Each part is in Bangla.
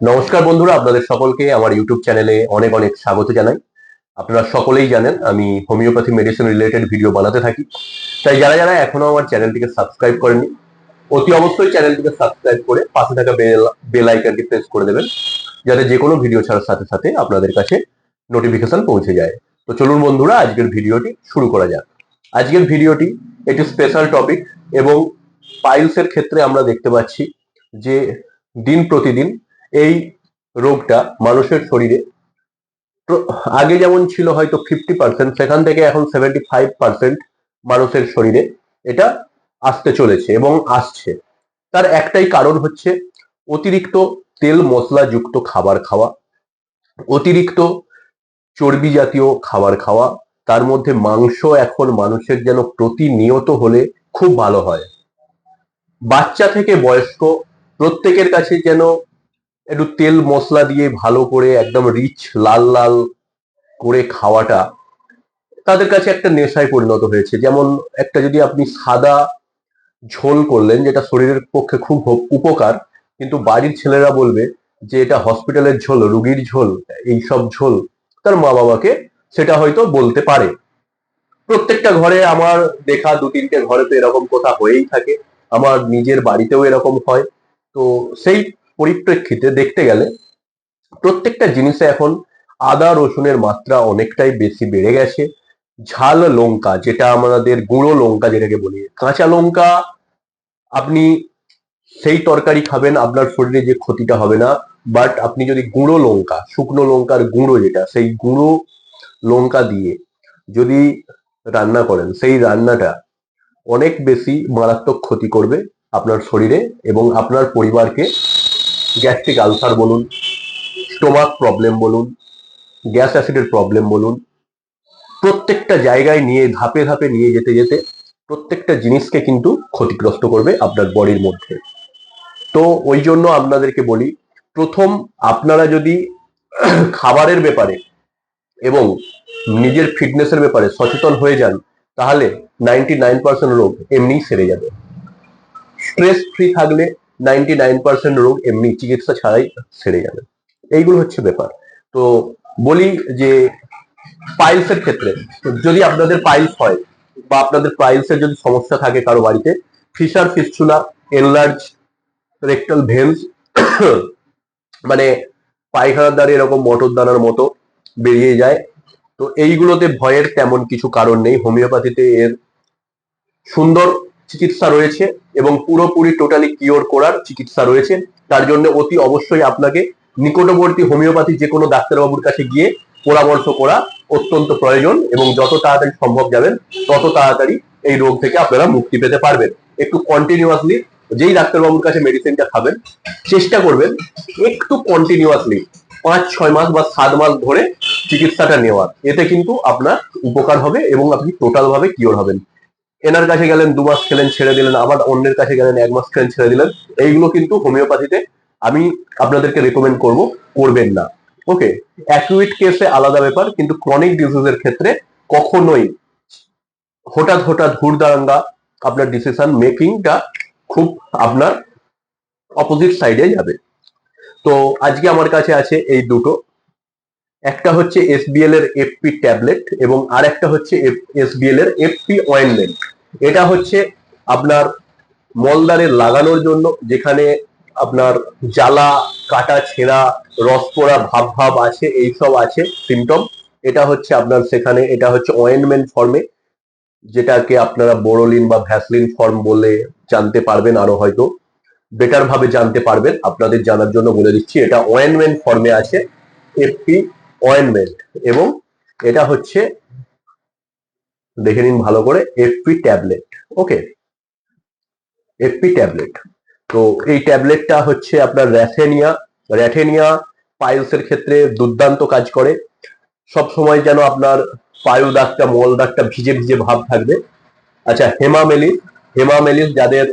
নমস্কার বন্ধুরা, আপনাদের সকলকে আমার ইউটিউব চ্যানেলে অনেক অনেক স্বাগত জানাই। আপনারা সকলেই জানেন, আমি হোমিওপ্যাথি মেডিসিন রিলেটেড ভিডিও বানাতে থাকি। তাই যারা যারা এখনও আমার চ্যানেলটিকে সাবস্ক্রাইব করেনি অতি অবশ্যই চ্যানেলটিকে সাবস্ক্রাইব করে পাশে থাকা বেল বেল আইকনটি প্রেস করে দেবেন, যাতে যে কোনো ভিডিও ছাড়ার সাথে সাথে আপনাদের কাছে নোটিফিকেশন পৌঁছে যায়। তো চলুন বন্ধুরা, আজকের ভিডিওটি শুরু করা যাক। আজকের ভিডিওটি একটি স্পেশাল টপিক এবং পাইলসের ক্ষেত্রে আমরা দেখতে পাচ্ছি যে দিন প্রতিদিন এই রোগটা মানুষের শরীরে আগে যেমন ছিল হয়তো ফিফটি পার্সেন্ট সেখান থেকে এখন সেভেন্টি ফাইভ পার্সেন্ট মানুষের শরীরে এটা আসতে চলেছে এবং আসছে। তার একটাই কারণ হচ্ছে অতিরিক্ত তেল মশলা যুক্ত খাবার খাওয়া, অতিরিক্ত চর্বি জাতীয় খাবার খাওয়া, তার মধ্যে মাংস এখন মানুষের যেন প্রতিনিয়ত হলে খুব ভালো হয়। বাচ্চা থেকে বয়স্ক প্রত্যেকের কাছে যেন একটু তেল মশলা দিয়ে ভালো করে একদম রিচ লাল লাল করে খাওয়াটা তাদের কাছে একটা নেশায় পরিণত হয়েছে। যেমন একটা যদি আপনি সাদা ঝোল করলেন, যেটা শরীরের পক্ষে খুব উপকার, কিন্তু বাড়ির ছেলেরা বলবে যে এটা হসপিটালের ঝোল, রুগীর ঝোল, এইসব ঝোল, তার মা বাবাকে সেটা হয়তো বলতে পারে। প্রত্যেকটা ঘরে আমার দেখা দু তিনটে ঘরে তো এরকম কথা হয়েই থাকে। আমার নিজের বাড়িতেও এরকম হয়। তো সেই পরিপ্রেক্ষিতে দেখতে গেলে প্রত্যেকটা জিনিসে এখন আদা, রসুনের মাত্রা অনেকটাই বেশি বেড়ে গেছে। ঝাল লঙ্কা, যেটা আমাদের গুঁড়ো লঙ্কা যেটাকে বলি, কাঁচা লঙ্কা আপনি সেই তরকারি খাবেন, আপনার শরীরে যে ক্ষতিটা হবে না। বাট আপনি যদি গুঁড়ো লঙ্কা, শুকনো লঙ্কার গুঁড়ো যেটা, সেই গুঁড়ো লঙ্কা দিয়ে যদি রান্না করেন, সেই রান্নাটা অনেক বেশি মারাত্মক ক্ষতি করবে আপনার শরীরে এবং আপনার পরিবারকে গ্যাস্ট্রিক আলসার বলুন স্টোমাক প্রবলেম বলুন গ্যাস অ্যাসিডের প্রবলেম বলুন, প্রত্যেকটা জায়গায় নিয়ে ধাপে ধাপে নিয়ে যেতে যেতে প্রত্যেকটা জিনিসকে কিন্তু ক্ষতিগ্রস্ত করবে আপনার বডির মধ্যে। তো ওই জন্য আপনাদেরকে বলি, প্রথম আপনারা যদি খাবারের ব্যাপারে এবং নিজের ফিটনেসের ব্যাপারে সচেতন হয়ে যান, তাহলে নাইনটি নাইন পার্সেন্ট রোগ এমনিই সেরে যাবে। স্ট্রেস ফ্রি থাকলে নাইনটি নাইন পার্সেন্ট রোগ এমনি চিকিৎসা ছাড়াই সেরে যাবে। এইগুলো হচ্ছে ব্যাপার। তো বলি যে পাইলসের ক্ষেত্রে যদি আপনাদের পাইলস হয় বা আপনাদের পাইলসের যদি সমস্যা থাকে কারও বাড়িতে fissure fistula enlarge rectal veins মানে পায়খানার দ্বারা এরকম মটর দানার মতো বেরিয়ে যায়, তো এইগুলোতে ভয়ের তেমন কিছু কারণ নেই। হোমিওপ্যাথিতে এর সুন্দর চিকিৎসা রয়েছে এবং পুরোপুরি টোটালি কিওর করার চিকিৎসা রয়েছে। তার জন্য অতি অবশ্যই আপনাকে নিকটবর্তী হোমিওপ্যাথি যে কোনো ডাক্তারবাবুর কাছে গিয়ে পরামর্শ করা অত্যন্ত প্রয়োজন এবং যত তাড়াতাড়ি সম্ভব যাবেন, তত তাড়াতাড়ি এই রোগ থেকে আপনারা মুক্তি পেতে পারবেন। একটু কন্টিনিউয়াসলি যেই ডাক্তারবাবুর কাছে মেডিসিনটা খাবেন, চেষ্টা করবেন একটু কন্টিনিউয়াসলি পাঁচ, ছয় মাস বা সাত মাস ধরে চিকিৎসাটা নেওয়ার। এতে কিন্তু আপনার উপকার হবে এবং আপনি টোটাল ভাবে কিওর হবেন। এনার কাছে গেলেন, দু মাস খেলেন, ছেড়ে দিলেন, আবার অন্যের কাছে গেলেন, এক মাস খেলেন, ছেড়ে দিলেন। এইগুলো কিন্তু হোমিওপ্যাথিতে আমি আপনাদেরকে রেকমেন্ড করব, করবেন না। ওকে অ্যাকুইট কেসে আলাদা ব্যাপার, কিন্তু ক্রনিক ডিজিজের ক্ষেত্রে কখনোই হঠাৎ হঠাৎ হুড়দাঙ্গা আপনার ডিসিশন মেকিংটা খুব আপনার অপোজিট সাইডে যাবে। তো আজকে আমার কাছে আছে এই দুটো। একটা হচ্ছে এসবিএল এর এফপি ট্যাবলেট এবং আর একটা হচ্ছে এসবিএল এর এফপি অয়েনমেন্ট এটা হচ্ছে আপনার মলদারে লাগানোর জন্য যেখানে আপনার জ্বালা, কাটা, ছেঁড়া, রস পোড়া, ভাব ভাব আছে এইসব আছে সিমটম এটা হচ্ছে আপনার সেখানে, এটা হচ্ছে অয়েনমেন্ট ফর্মে যেটাকে আপনারা বোরোলিন বা ভ্যাসলিন ফর্ম বলে জানতে পারবেন আরও হয়তো। বেটার ভাবে জানতে পারবেন। আপনাদের জানার জন্য বলে দিচ্ছি, এটা অয়েনমেন্ট ফর্মে আছে এফপি অয়েনমেন্ট এবং এটা হচ্ছে দেখে নিন ভালো করে FP tablet okay FP tablet তো এই ট্যাবলেটটা হচ্ছে আপনার র্যাথেনিয়া র্যাথেনিয়া পাইলসের ক্ষেত্রে দুর্দান্ত কাজ করে। সব সময় যেন আপনার পায়ু দাগটা, মল দাগটা ভিজে ভিজে ভাব থাকবে। আচ্ছা হেমামেলিস হেমামেলিস যাদের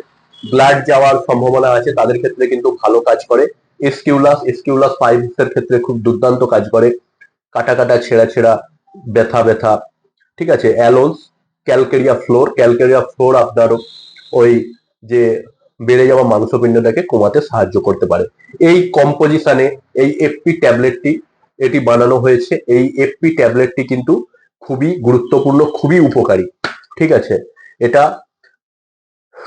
ব্লাড যাওয়ার সম্ভাবনা আছে, তাদের ক্ষেত্রে কিন্তু ভালো কাজ করে। এসকিউলাস এসকিউলাস পাইলসের ক্ষেত্রে খুব দুর্দান্ত কাজ করে। কাটা কাটা, ছেঁড়া ছেঁড়া, ব্যথা ব্যথা। ঠিক আছে? Aloes, calcarea fluor calcarea fluor আপনার ওই যে বেড়ে যাওয়া মাংসপিণ্ডটাকে কমাতে সাহায্য করতে পারে। এই কম্পোজিশনে, এই এফপি ট্যাবলেটটি, এটি বানানো হয়েছে। এই এফপি ট্যাবলেটটি কিন্তু খুবই গুরুত্বপূর্ণ, খুবই উপকারী। ঠিক আছে? এটা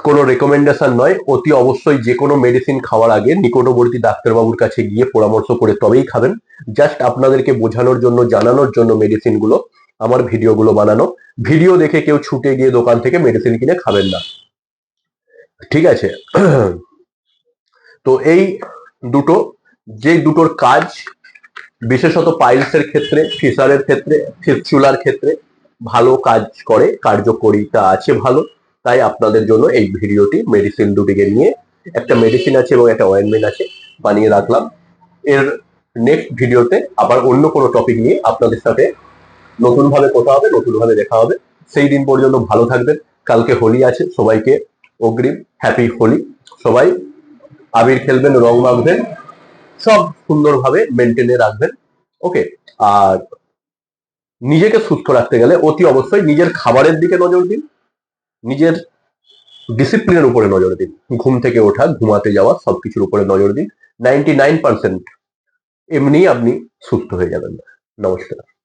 কোনো রেকমেন্ডেশন নয়, অতি অবশ্যই যে কোনো মেডিসিন খাওয়ার আগে নিকটবর্তী ডাক্তারবাবুর কাছে গিয়ে পরামর্শ করে তবেই খাবেন। জাস্ট আপনাদেরকে বোঝানোর জন্য, জানানোর জন্য মেডিসিনগুলো আমার ভিডিওগুলো বানানো। ভিডিও দেখে কেউ ছুটে গিয়ে দোকান থেকে মেডিসিন কিনে খাবেন না। ঠিক আছে? তো এই দুটো, যে দুটোর কাজ, বিশেষত পাইলসের ক্ষেত্রে ফিসারের ক্ষেত্রে ফিসচুলার ক্ষেত্রে ভালো কাজ করে, কার্যকরিতা আছে ভালো। তাই আপনাদের জন্য এই ভিডিওটি মেডিসিন দুটিকে নিয়ে একটা মেডিসিন আছে এবং একটা অয়েনমেন্ট আছে বানিয়ে রাখলাম। এর নেক্সট ভিডিওতে আবার অন্য কোনো টপিক নিয়ে আপনাদের সাথে নতুন ভাবে কথা হবে নতুন ভাবে দেখা হবে। সেই দিন পর্যন্ত ভালো থাকবেন। কালকে হোলি আছে, সবাইকে অগ্রিম হ্যাপি হোলি। সবাই আবির খেলবেন, রং মাখবেন, সব সুন্দরভাবে মেনটেনে রাখবেন। ওকে আর নিজেকে সুস্থ রাখতে গেলে অতি অবশ্যই নিজের খাবারের দিকে নজর দিন। নিজের ডিসিপ্লিনের উপরে নজর দিন। ঘুম থেকে ওঠা, ঘুমাতে যাওয়া, সবকিছুর উপরে নজর দিন। নাইনটি নাইন পার্সেন্ট এমনি আপনি সুস্থ হয়ে যাবেন। নমস্কার।